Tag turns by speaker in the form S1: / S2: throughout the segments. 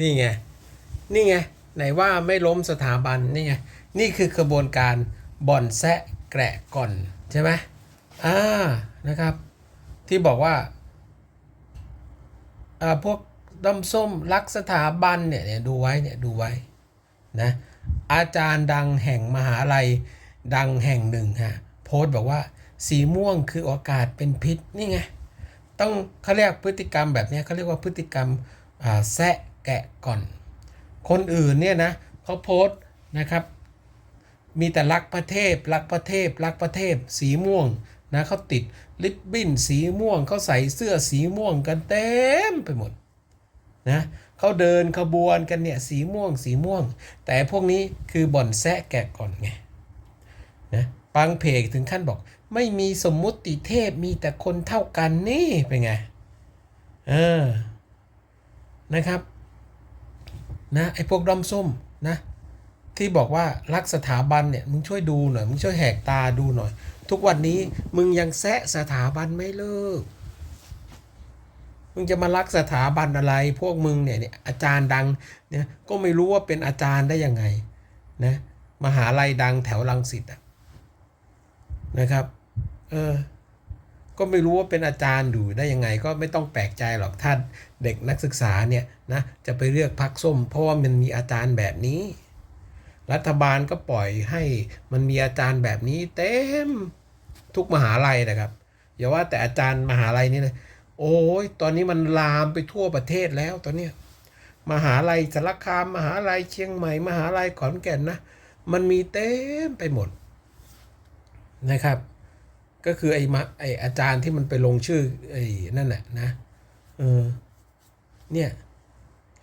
S1: นี่ไง นี่ไง ไหนว่าไม่ล้มสถาบัน นี่ไง นี่คือขบวนการบ่อนแซะแกะก่อนใช่ไหมอ่า นะครับ ที่บอกว่า อ่า พวกด้อมส้มรักสถาบันเนี่ยเนี่ยดูไว้เนี่ยดูไว้นะอาจารย์ดังแห่งมหาลัยดังแห่งหนึ่งฮะโพสต์บอกว่าสีม่วงคือโอกาสเป็นพิษนี่ไง ต้องเขาเรียกพฤติกรรมแบบนี้เขาเรียกว่าพฤติกรรมแซะ แกะก่อน คนอื่นเนี่ยนะเขาโพสต์นะครับ มีแต่รักประเทศรักประเทศรักประเทศสีม่วงนะเขาติดลิปบิ้นสีม่วงเขาใส่เสื้อสีม่วงกันเต็มไปหมดนะเขาเดินขบวนกันเนี่ยสีม่วงสีม่วง แต่พวกนี้คือบ่อนแซะแกะก่อนไงนะบางเพจถึงขั้นบอก ไม่มีสมมุติเทพมีแต่คนเท่ากันนี่เป็นไงเออนะครับ นะไอ้พวกด้อมส้มนะที่บอกว่ารักสถาบันเนี่ยมึงช่วยดูหน่อยมึงช่วยแหกตาดูหน่อย ทุกวันนี้มึงยังแซะสถาบันไม่เลิก มึงจะมารักสถาบันอะไร พวกมึงเนี่ยอาจารย์ดังเนี่ยก็ไม่รู้ว่าเป็นอาจารย์ได้ยังไงนะมหาลัยดังแถวรังสิตอะนะครับ เออ ก็ไม่รู้ว่าเป็นอาจารย์อยู่ได้ยังไง ก็ไม่ต้องแปลกใจหรอกท่านเด็กนักศึกษาเนี่ยนะจะไปเลือกพักส้ม เพราะว่ามันมีอาจารย์แบบนี้ รัฐบาลก็ปล่อยให้มันมีอาจารย์แบบนี้เต็มทุกมหาลัยนะครับอย่าว่าแต่อาจารย์มหาลัยนี่เลยโอ้ยตอนนี้มันลามไปทั่วประเทศแล้วตอนเนี้ยมหาลัยสารคามมหาลัยเชียงใหม่ มหาลัยขอนแก่นนะ มันมีเต็มไปหมดนะครับ ก็คือไอ้มาไอ้อาจารย์ที่มันไปลงชื่อไอ้นั่นแหละนะเออเนี่ย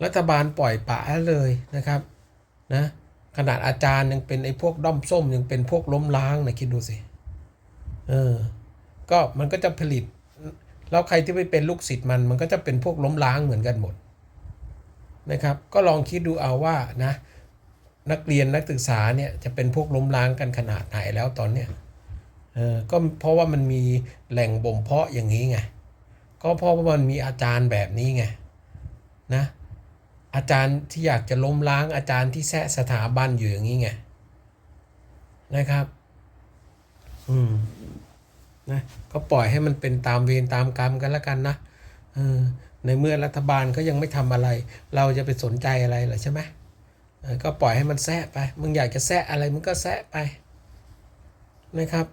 S1: รัฐบาลปล่อยปะเลยนะครับนะขนาดอาจารย์ยังเป็นไอ้พวกด้อมส้มยังเป็นพวกล้มล้างนะคิดดูสิเออก็มันก็จะผลิต แล้วใครที่ไปเป็นลูกศิษย์มันมันก็จะเป็นพวกล้มล้างเหมือนกันหมดนะครับ ก็ลองคิดดูเอาว่านะนักเรียนนักศึกษาเนี่ยจะเป็นพวกล้มล้างกันขนาดไหนแล้วตอนเนี้ย เออก็เพราะว่ามันมีแหล่งบ่มเพาะอย่างนี้ไงก็เพราะว่ามันมีอาจารย์แบบนี้ไงนะอาจารย์ที่อยากจะล้มล้างอาจารย์ที่แซะสถาบันอยู่อย่างนี้ไงนะครับ อืมนะก็ปล่อยให้มันเป็นตามเวรตามกรรมกันแล้วกันนะเออในเมื่อรัฐบาลเขายังไม่ทำอะไร เราจะไปสนใจอะไรหรอใช่ไหมก็ปล่อยให้มันแซะไป มึงอยากจะแซะอะไรมึงก็แซะไปนะครับ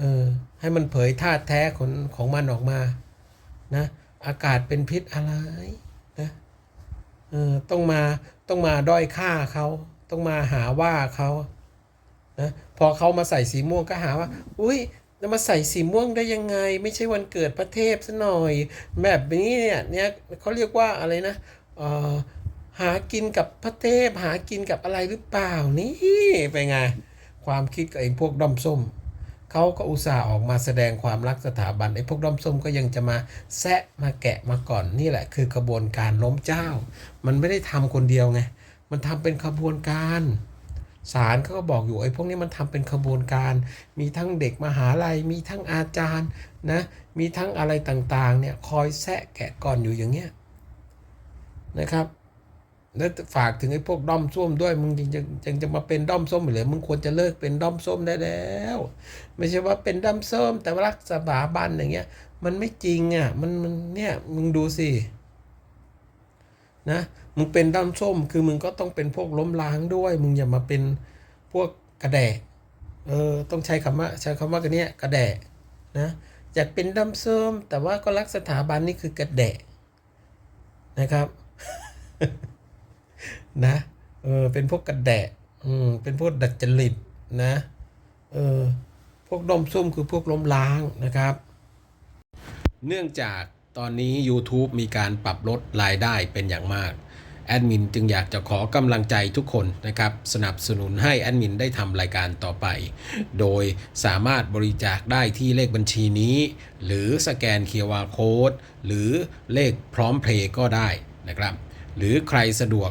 S1: เออให้มันเผยธาตุแท้ของของมันออกมานะอากาศเป็นพิษอะไรนะเออต้องมาต้องมาด้อยค่าเขาต้องมาหาว่าเขานะพอเขามาใส่สีม่วงก็หาว่า อุ้ยจะมาใส่สีม่วงได้ยังไง ไม่ใช่วันเกิดพระเทพซะหน่อย แบบนี้เนี่ยเนี่ยเขาเรียกว่าอะไรนะเออหากินกับพระเทพหากินกับอะไรหรือเปล่านี่เป็นไง ความคิดกับไอ้พวกด้อมส้ม เขาก็อุตส่าห์ออกมาแสดงความรักสถาบันไอ้พวกด้อมส้มก็ยังจะมาแซะมาแกะมาก่อนนี่แหละ คือกระบวนการล้มเจ้า มันไม่ได้ทำคนเดียวไงมันทำเป็นขบวนการศาลเขาก็บอกอยู่ไอ้พวกนี้มันทำเป็นขบวนการ มีทั้งเด็กมหาลัย มีทั้งอาจารย์นะ มีทั้งอะไรต่างๆเนี่ยคอยแซะแกะก่อนอยู่อย่างเงี้ยนะครับ แล้วฝากถึงไอ้พวกด้อมส้มด้วย มึงยังจะยังจะมาเป็นด้อมส้มอยู่เลยมึงควรจะเลิกเป็นด้อมส้มได้แล้ว ไม่ใช่ว่าเป็นด้อมส้ม แต่ว่ารักสถาบันอย่างเงี้ย มันไม่จริงอะ มันมันเนี่ยมึงดูสินะมึงเป็นด้อมส้ม คือมึงก็ต้องเป็นพวกล้มล้างด้วย มึงอย่ามาเป็นพวกกระแดะเออต้องใช้คำว่าใช้คำว่ากันเนี้ยกระแดะนะอยากเป็นด้อมส้ม แต่ว่าก็รักสถาบันนี่คือกระแดะนะครับ นะเออเป็นพวกกระแดะอืมเป็นพวกดัดจริตนะเออพวกดมซุ่มคือพวกล้มล้างนะครับ เนื่องจากตอนนี้ YouTube มีการปรับลดรายได้เป็นอย่างมากแอดมินจึงอยากจะขอกำลังใจทุกคนนะครับ สนับสนุนให้แอดมินได้ทำรายการต่อไป โดยสามารถบริจาคได้ที่เลขบัญชีนี้ หรือสแกน QR Code หรือเลขพร้อมเพลย์ก็ได้นะครับ หรือใครสะดวก